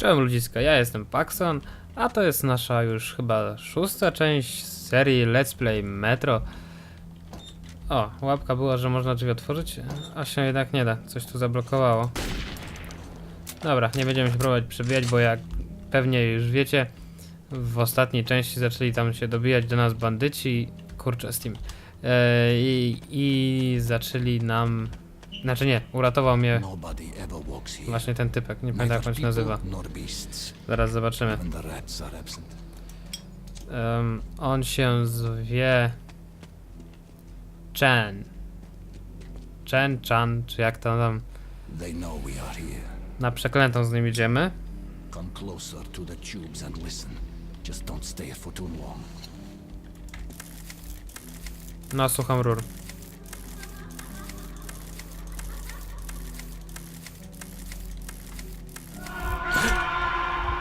Cześć ludziska, ja jestem Paxon, a to jest nasza już chyba szósta część z serii Let's Play Metro. O, łapka była, że można drzwi otworzyć, a się jednak nie da, coś tu zablokowało. Dobra, nie będziemy się próbować przebijać, bo jak pewnie już wiecie, w ostatniej części zaczęli tam się dobijać do nas bandyci, kurczę Steam, e, i, i zaczęli nam, znaczy nie, uratował mnie właśnie ten typek, nie pamiętam jak on się nazywa. Zaraz zobaczymy. Em, on się zwie. Chen. Chen, Chan, czy jak to tam. Na przeklętą z nim idziemy. Come closer to the tubes and listen. Just don't stay for too long. No, słucham rur.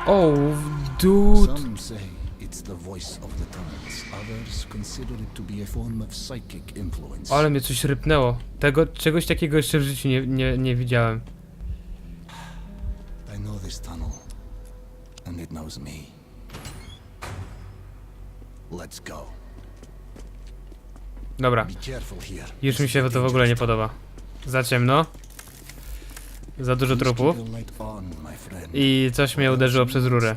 O, dude. Some say it's the voice of the tunnels. Others consider it to be a form of psychic influence. Ale mnie coś rypnęło. Tego, czegoś takiego jeszcze w życiu nie, nie, nie widziałem. I know this tunnel. And it knows me. Let's go. Dobra, już mi się to w ogóle nie podoba. Za ciemno. Za dużo trupów. I coś mnie uderzyło przez rurę.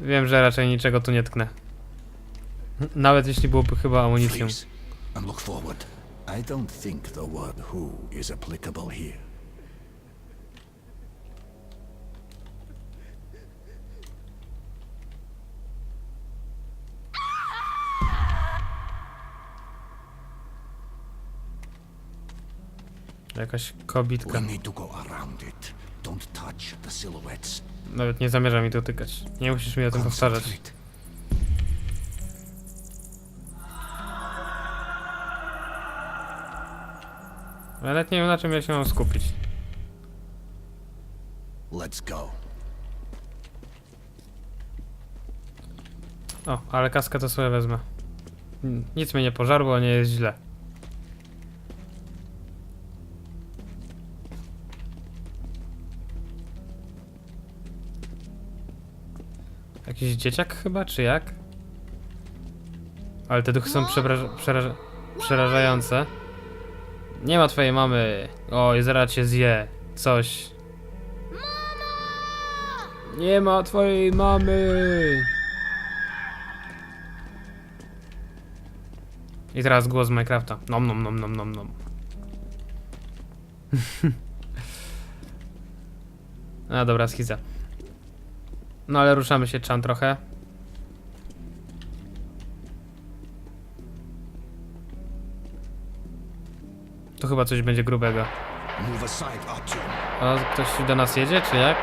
Wiem, że raczej niczego tu nie tknę. Nawet jeśli byłoby chyba amunicją. I don't think the word who is applicable here. Jakaś We kobitka. need to go around it. Don't touch the silhouettes. Nawet nie zamierza mi dotykać. Nie musisz mi o tym powtarzać. Ja Nawet nie wiem na czym ja się mam skupić. Let's go. O, ale kaskę to sobie wezmę. Nic mnie nie pożarło, nie jest źle. Dzieciak chyba, czy jak? Ale te duchy są przebraża- przeraża- przerażające. Nie ma twojej mamy. Oj, zaraz cię zje. Coś. Nie ma twojej mamy. I teraz głos Minecrafta. Nom nom nom nom nom nom. A dobra, schiza. No ale ruszamy się czan trochę. Tu chyba coś będzie grubego. O, ktoś do nas jedzie, czy jak?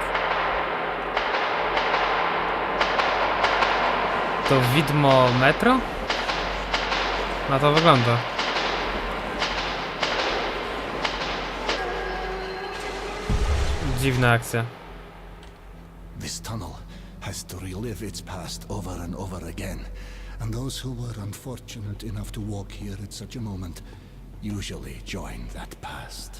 To widmo metro? Na to wygląda. Dziwna akcja. This tunnel has to relive its past over and over again. And those who were unfortunate enough to walk here at such a moment usually join that past.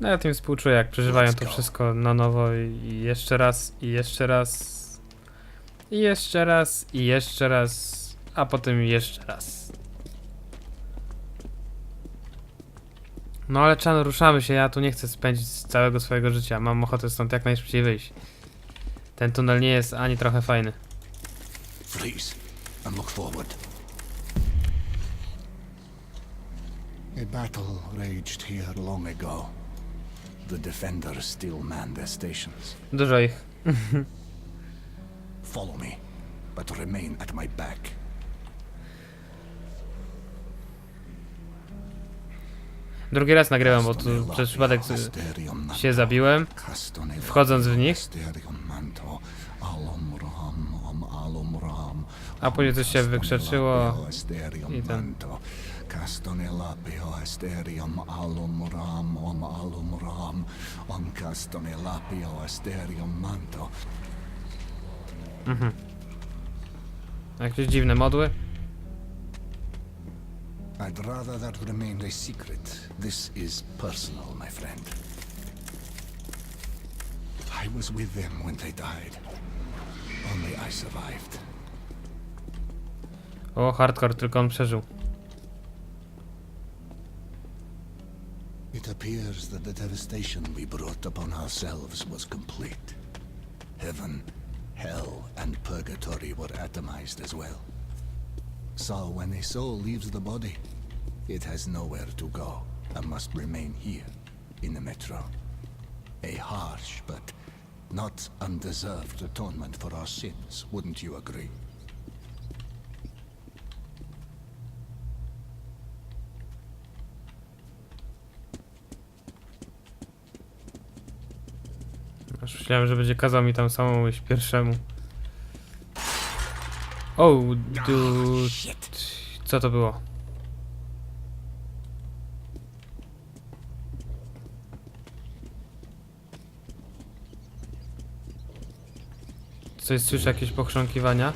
No ja tym współczuję, jak przeżywają to wszystko na nowo i jeszcze raz, i jeszcze raz, i jeszcze raz, i jeszcze raz, a potem jeszcze raz. No ale Chan, ruszamy się, ja tu nie chcę spędzić całego swojego życia, mam ochotę stąd jak najszybciej wyjść. Ten tunel nie jest ani trochę fajny. Freeze and look forward. A battle raged here long ago. The defenders still man their stations. Dużo ich. Follow me, but remain at my back. Drugi raz nagrywam, bo tu przez przypadek się zabiłem. wchodząc w nich. A później coś się wykrzeczyło i ten. Castonelapio asterium alum ram om alum ram on castonelapio asterium manto. Jakieś dziwne modły. I'd rather that remained a secret. This is personal, my friend. I was with them when they died. Only I survived. O, hardcore, tylko on przeżył. It appears that the devastation we brought upon ourselves was complete. Heaven, hell, and purgatory were atomized as well. So when a soul leaves the body, it has nowhere to go and must remain here in the metro. A harsh but not undeserved atonement for our sins, wouldn't you agree? Aż myślałem, że będzie kazał mi tam iść pierwszemu. O, du... Co to było? Coś słyszę, jakieś pochrząkiwania.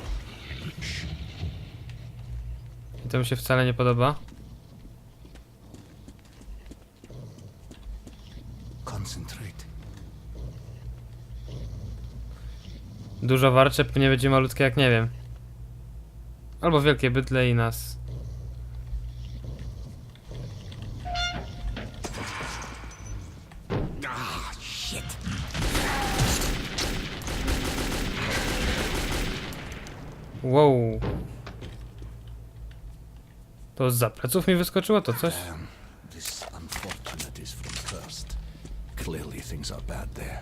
I to mi się wcale nie podoba. Concentrate. Dużo warcze nie będzie malutkie jak nie wiem. Albo wielkie bydle i nas. Za pleców mi wyskoczyło to coś? This unfortunate is from cursed. Clearly things are bad there.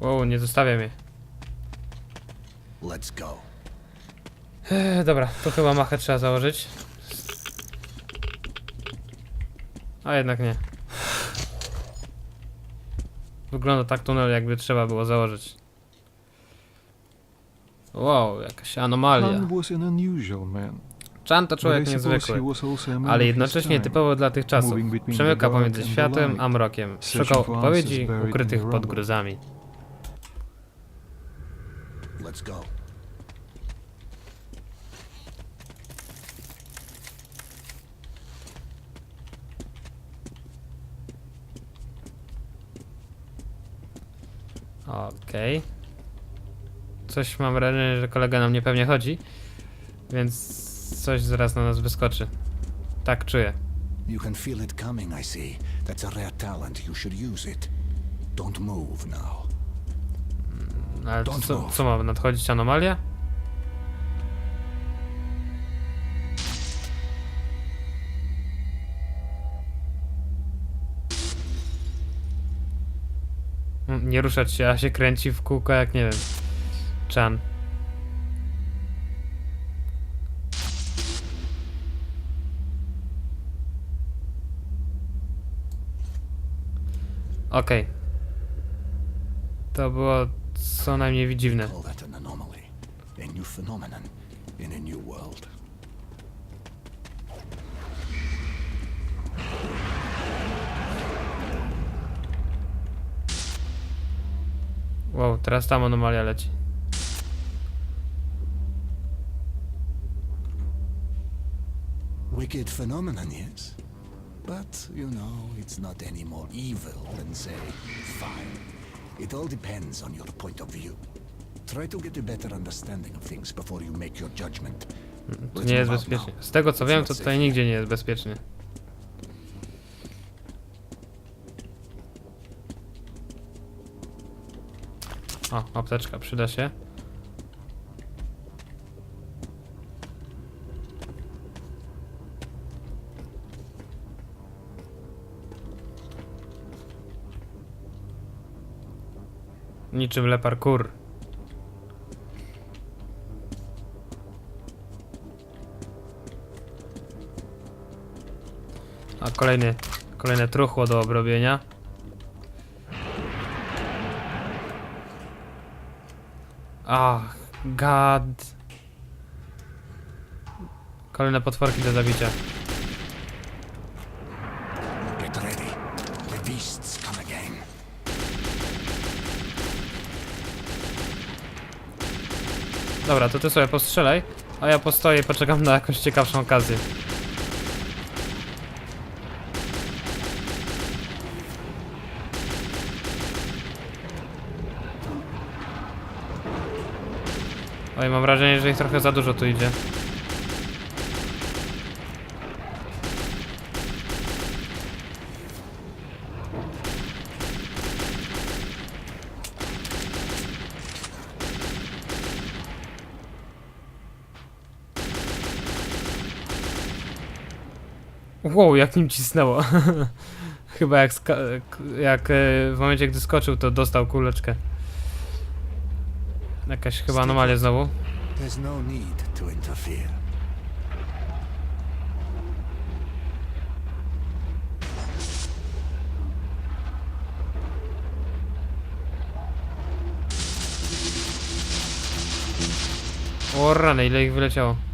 Wow, nie zostawia mnie. Let's go. Eee, dobra, to chyba machę trzeba założyć. A jednak nie. Wygląda tak tunel, jakby trzeba było założyć. Wow, jakaś anomalia. Chan to człowiek niezwykły, ale jednocześnie typowo dla tych czasów. Przemyka pomiędzy light, a mrokiem. Szukał odpowiedzi ukrytych pod gruzami. Let's go. Okej. Coś mam wrażenie, że kolega nam niepewnie chodzi, więc coś zaraz na nas wyskoczy. Tak czuję. You can feel it coming, I see. That's a rare talent. You should use it. Don't move now. No, Ale Don't co, move. co ma nadchodzić anomalia? Mm, Nie ruszać się, a się kręci w kółko jak nie wiem. Chan. Okej. To było co najmniej dziwne. Wow, teraz tam anomalia leci. Wicked phenomenon, yes. But, you know, it's not any more evil than, say, fire. It all depends on your point of view. Try to get a better understanding of things before you make your judgment. Tu Let's nie jest bezpiecznie. Z tego co wiem, to tutaj nigdzie nie jest bezpiecznie. O, apteczka przyda się. Niczym le parkour. A kolejny, kolejne truchło do obrobienia. Ach, gad. Kolejne potworki do zabicia. Get ready. The beasts come again. Dobra, to ty sobie postrzelaj, a ja postoję i poczekam na jakąś ciekawszą okazję. Oj, mam wrażenie, że ich trochę za dużo tu idzie. Wow, jak nim cisnęło. Chyba jak, jak e, w momencie, gdy skoczył, to dostał kuleczkę. Jakaś chyba anomalia znowu. There's no need to interfere. O rany, ile ich wyleciało.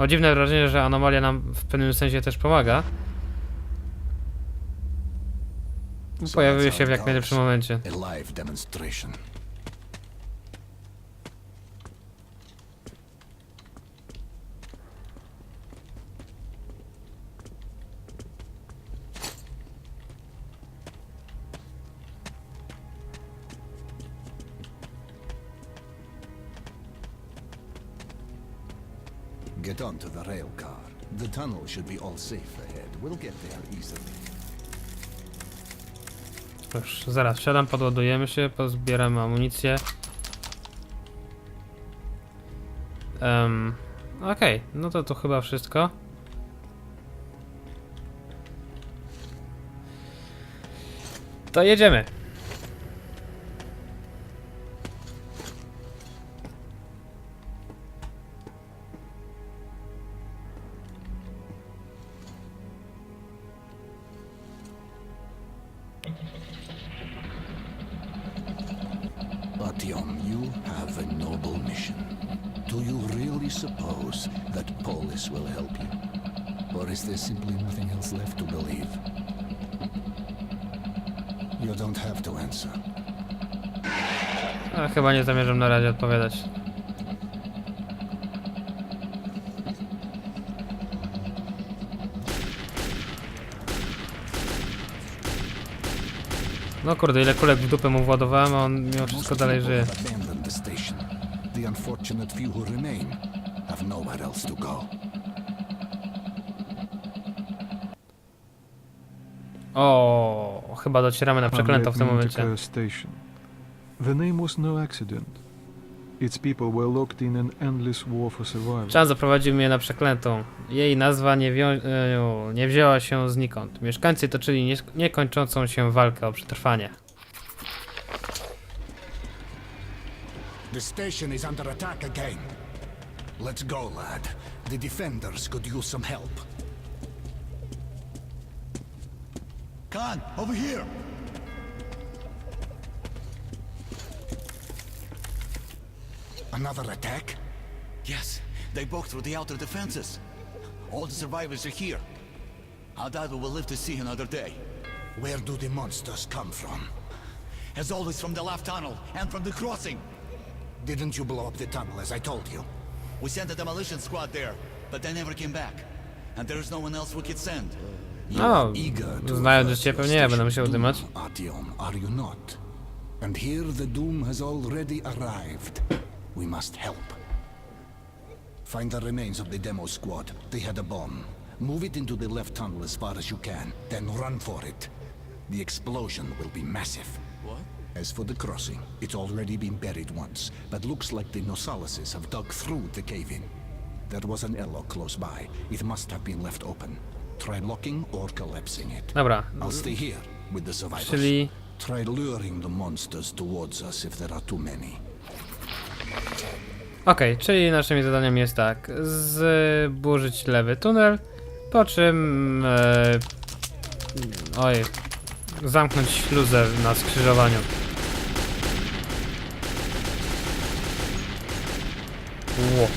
Mam dziwne wrażenie, że anomalia nam w pewnym sensie też pomaga. So Pojawiły się w jak najlepszym momencie. Onto the rail car. The tunnel should be all safe ahead. We'll get there easily. Już zaraz wsiadam, podładujemy się, pozbieramy amunicję. Um, Okej, no to to chyba wszystko. To jedziemy. Na razie odpowiadać. No kurde, ile kulek w dupę mu władowałem, a on mimo wszystko dalej żyje. the unfortunate few who remain have nowhere else to go. O, chyba docieramy na przeklęto w tym momencie. The name was no accident. Its people were locked in an endless war for survival. Chan zaprowadził mnie na przeklętą. Jej nazwa nie, wio- e, nie wzięła się znikąd. Mieszkańcy toczyli nie- niekończącą się walkę o przetrwanie. The station is under attack again. Let's go, lad. The defenders could use some help. Khan, over here! Another attack? Yes, they broke through the outer defenses. All the survivors are here. I doubt we will live to see another day. Where do the monsters come from? As always, from the left tunnel and from the crossing. Didn't you blow up the tunnel as I told you? We sent a demolition squad there, but they never came back. And there is no one else we could send. You Oh, are eager to znając avert życie, your pewnie ja będę musiał station's dymać. doom, Artyom, are you not? And here the doom has already arrived. We must help. Find the remains of the demo squad. They had a bomb. Move it into the left tunnel as far as you can, then run for it. The explosion will be massive. What? As for the crossing, it's already been buried once, but looks like the Nosalises have dug through the cave-in. There was an airlock close by. It must have been left open. Try locking or collapsing it. Dobra, I'll stay here with the survivors. czyli Try luring the monsters towards us if there are too many. Okej, czyli naszymi zadaniem jest tak, zburzyć lewy tunel, po czym e, oj, zamknąć śluzę na skrzyżowaniu. Ło.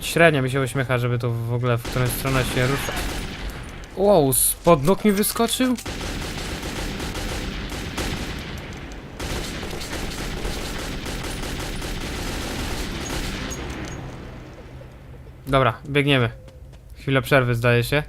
Średnio mi się uśmiecha, żeby to w ogóle w którą stronę się rusza. Wow, spod nóg mi wyskoczył? Dobra, biegniemy. Chwila przerwy zdaje się.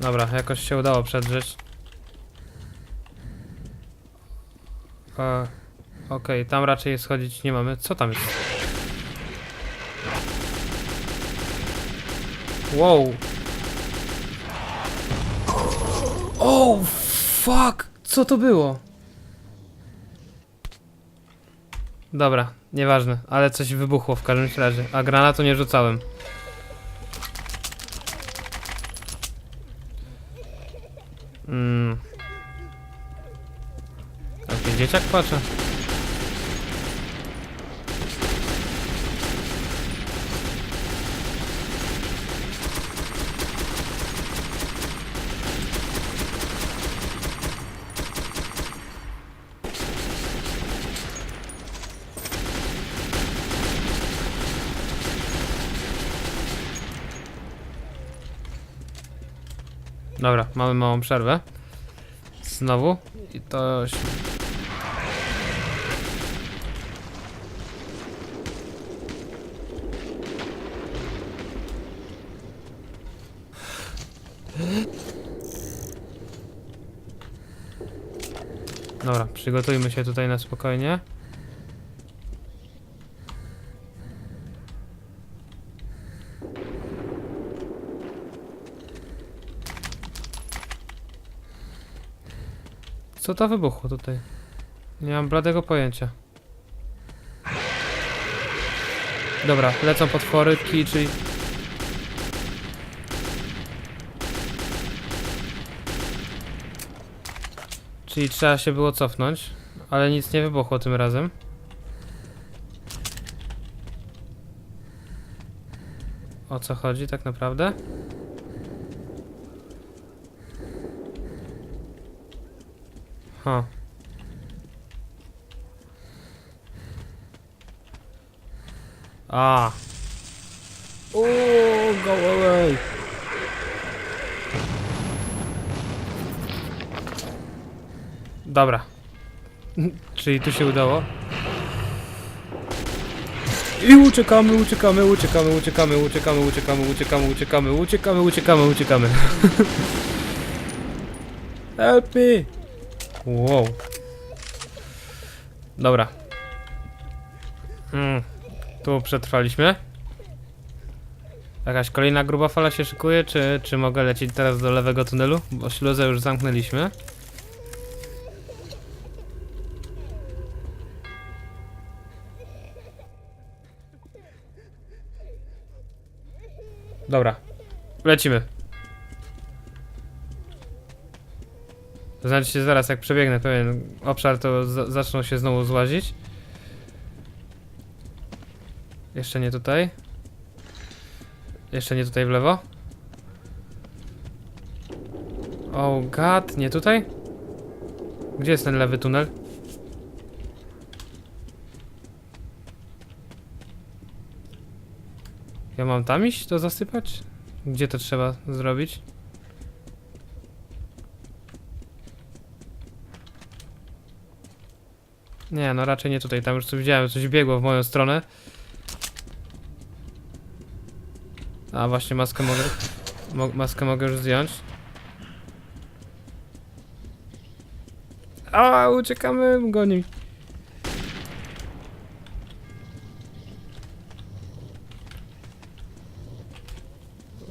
Dobra, jakoś się udało przedrzeć. E, Okej, tam raczej schodzić nie mamy. Co tam jest? Wow. Oh, fuck! Co to było? Dobra, nieważne, ale coś wybuchło w każdym razie. A granatu nie rzucałem. Mm. Jakiś dzieciak płacze? Dobra, mamy małą przerwę. Znowu. I to... się- Dobra, przygotujmy się tutaj na spokojnie. Co to wybuchło tutaj? Nie mam bladego pojęcia. Dobra, lecą potwory, czyli... Czyli trzeba się było cofnąć, ale nic nie wybuchło tym razem. O co chodzi tak naprawdę? Ha. A. Ooh, go away. Dobra. Czyli tu się udało. I uciekamy, uciekamy, uciekamy, uciekamy, uciekamy, uciekamy, uciekamy, uciekamy, uciekamy, uciekamy, uciekamy. Help me! Wow. Dobra. Mm. Tu przetrwaliśmy. Jakaś kolejna gruba fala się szykuje, czy, czy mogę lecieć teraz do lewego tunelu? Bo śluzę już zamknęliśmy. Dobra. Lecimy. To znaczy się zaraz jak przebiegnę pewien obszar, to za zaczną się znowu złazić. Jeszcze nie tutaj. Jeszcze nie tutaj w lewo. Oh god, nie tutaj? Gdzie jest ten lewy tunel? Ja mam tam iść to zasypać? Gdzie to trzeba zrobić? Nie, no raczej nie tutaj. Tam już coś widziałem, coś biegło w moją stronę. A właśnie maskę mogę. Mo maskę mogę już zdjąć. A, uciekamy, goni.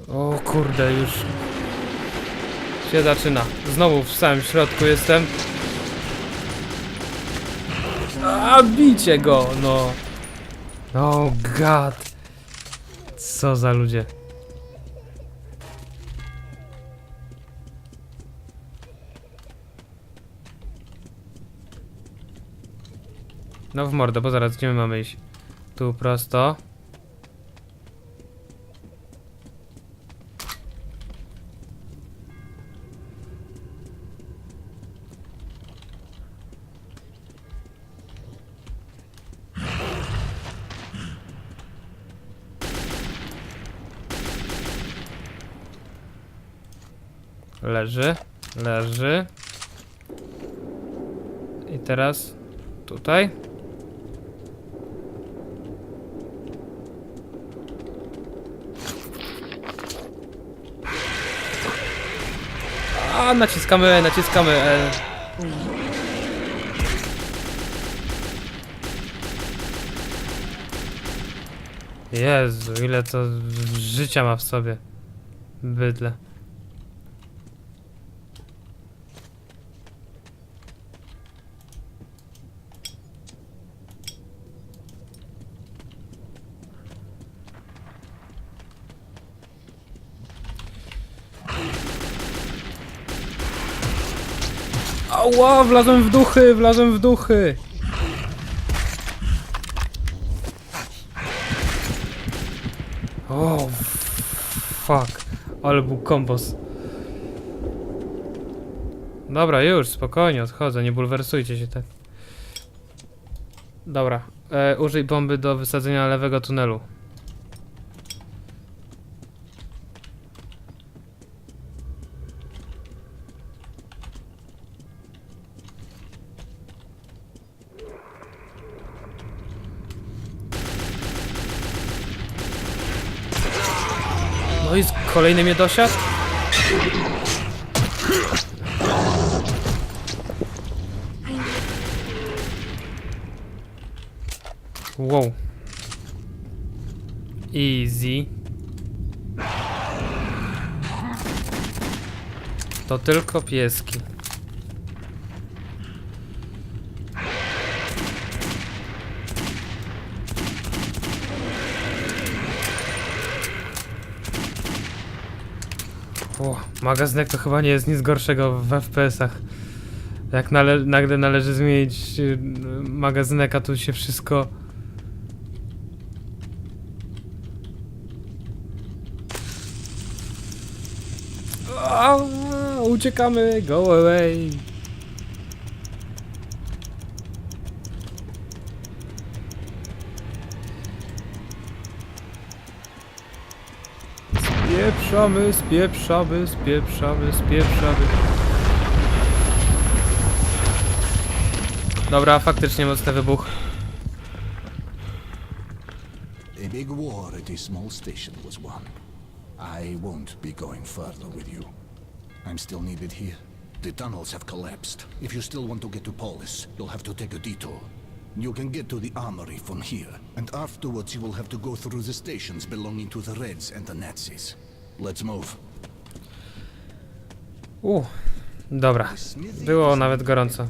O kurde, już się zaczyna. Znowu w samym środku jestem. A, bicie go, no. Oh god. Co za ludzie. No w mordę, bo zaraz gdzie my mamy iść? Tu prosto. Leży, leży. I teraz tutaj. A, naciskamy, naciskamy. E. Jezu, ile to życia ma w sobie. Bydle. Ała, wlazłem w duchy, wlazłem w duchy. O, fuck. Ale był. Dobra, już, spokojnie, odchodzę, nie bulwersujcie się tak. Dobra, e, użyj bomby do wysadzenia lewego tunelu. Kolejny mnie dosiadł? Wow. Easy. To tylko pieski. O, magazynek to chyba nie jest nic gorszego w FPS-ach. Jak nale nagle należy zmienić y, magazynek, a tu się wszystko... Uciekamy, go away. Spieprzamy, spieprzamy, spieprzamy, spieprzamy. Dobra, faktycznie mocny wybuch. A big war at a small station was won. I won't be going further with you. I'm still needed here. The tunnels have collapsed. If you still want to get to Polis, you'll have to take a detour. You can get to the armory from here, and afterwards you will have to go through the stations belonging to the Reds and the Nazis. Let's move. U, dobra. Było nawet gorąco.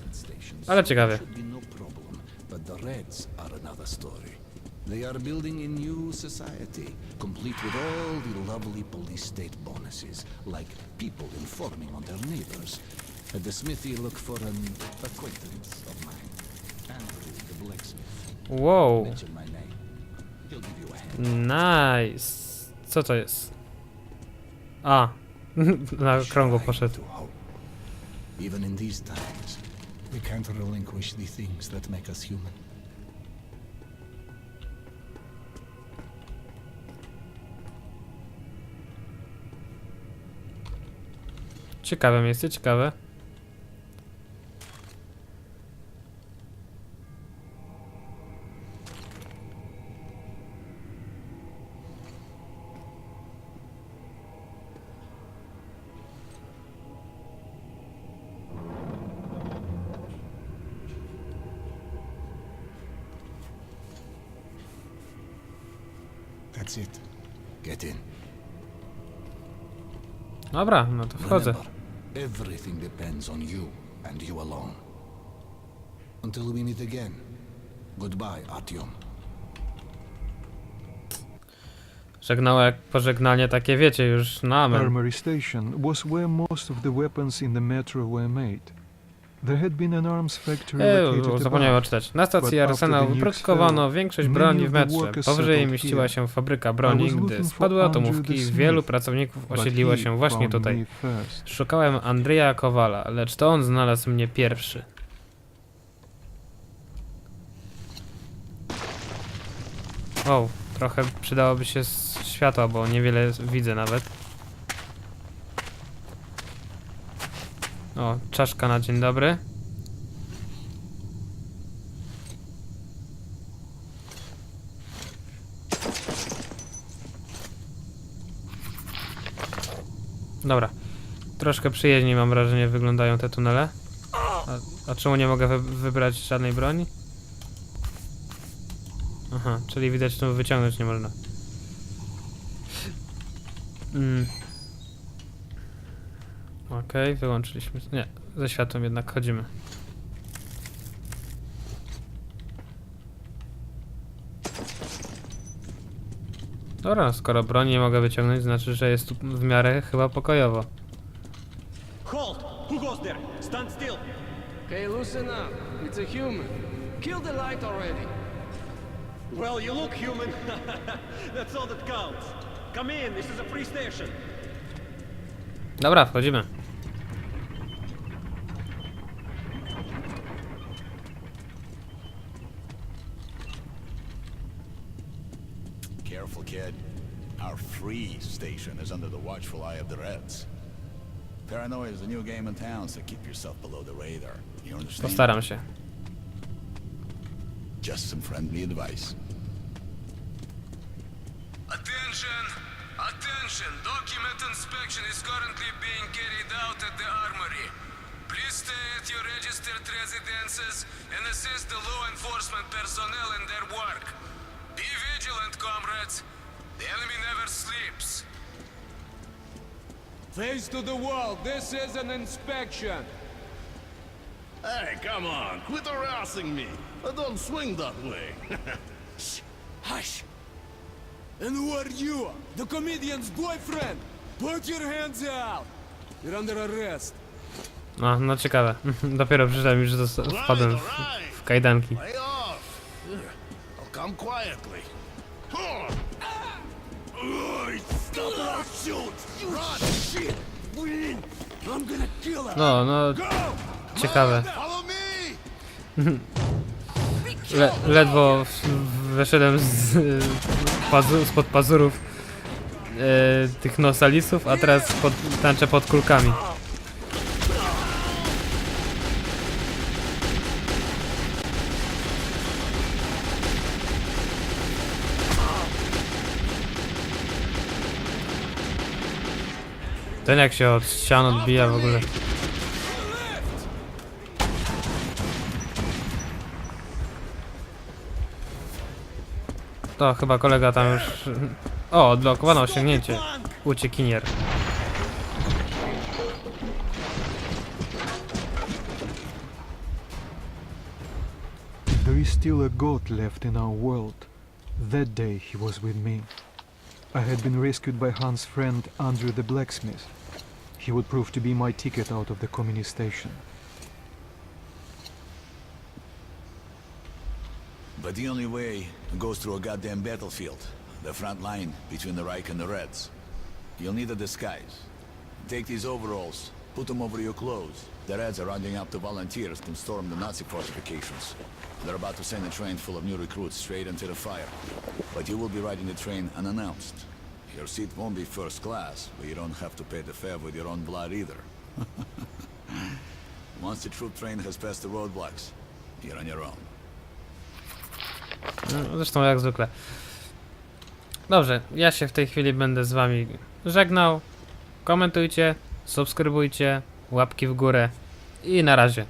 Ale ciekawie. should be no problem. But the Reds are another story. They are building a new society, complete with all the lovely police state bonuses, like people informing on their neighbors. At the smithy, look for an acquaintance of mine, Andrew the blacksmith. Wow, Mention my name. He'll give you a hand. nice. Co to jest? A, na krągło poszedł. Even in these times, we can't relinquish the things that make us human. Ciekawe miejsce, ciekawe. Dobra, no to wchodzę. Remember, everything depends on you and you alone. Until we meet again. Goodbye, Artyom. Żegnało jak pożegnanie takie, wiecie, już na amen. Armory Station was where most of the weapons in the metro were made. Eee, zapomniałem odczytać. Na stacji Arsenał wyprodukowano większość broni w metrze. Powyżej mieściła się fabryka broni. Gdy spadły atomówki, wielu pracowników osiedliło się właśnie tutaj. Szukałem Andrzeja Kowala, lecz to on znalazł mnie pierwszy. O, trochę przydałoby się światła, bo niewiele widzę nawet. O, czaszka na dzień dobry. Dobra. Troszkę przyjaźniej mam wrażenie wyglądają te tunele. A, a czemu nie mogę wy wybrać żadnej broni? Aha, czyli widać tu wyciągnąć nie można. Mm. Okej, wyłączyliśmy. Nie, ze światłem jednak chodzimy. Dobra, skoro broni nie mogę wyciągnąć, znaczy, że jest tu w miarę chyba pokojowo. Halt! Who goes there? Stand still! Okay, loosen up. It's a human. Kill the light already. Well, you look human. That's all that counts. Come in, this is a free station. Dobra, wchodzimy. Kid. Our free station is under the watchful eye of the Reds. Paranoia is the new game in town, so keep yourself below the radar. You understand? Postaram się. Just some friendly advice. Attention! Attention! Document inspection is currently being carried out at the armory. Please stay at your registered residences and assist the law enforcement personnel in their work. Be vigilant, comrades. The enemy never sleeps. Face to the wall. This is an inspection. Hey, come on, quit harassing me. I don't swing that way. Shh. Hush. And who are you? The comedian's boyfriend. Put your hands out. You're under arrest. No, no ciekawe. Dopiero przyszedłem już zosta- wpadłem w, w kajdanki. Lay off. I'll come quietly. No, no, ciekawe. Le ledwo wyszedłem z, pazu pazurów e, tych nosalisów, a teraz pod, tańczę pod kulkami. Ten jak się od ścian odbija w ogóle. To chyba kolega tam już... O, odblokowano osiągnięcie. Uciekinier. There is still a god left in our world. That day he was with me. I had been rescued by Hans' friend Andrew the blacksmith. He would prove to be my ticket out of the communist station. But the only way goes through a goddamn battlefield. The front line between the Reich and the Reds. You'll need a disguise. Take these overalls, put them over your clothes. The Reds are rounding up the volunteers to storm the Nazi fortifications. They're about to send a train full of new recruits straight into the fire. But you will be riding the train unannounced. Your seat won't be first class, but you don't have to pay the fare with your own blood either. Once the troop train has passed the roadblocks, you're on your own. No, Zresztą jak zwykle. Dobrze, ja się w tej chwili będę z wami żegnał. Komentujcie, subskrybujcie, łapki w górę i na razie.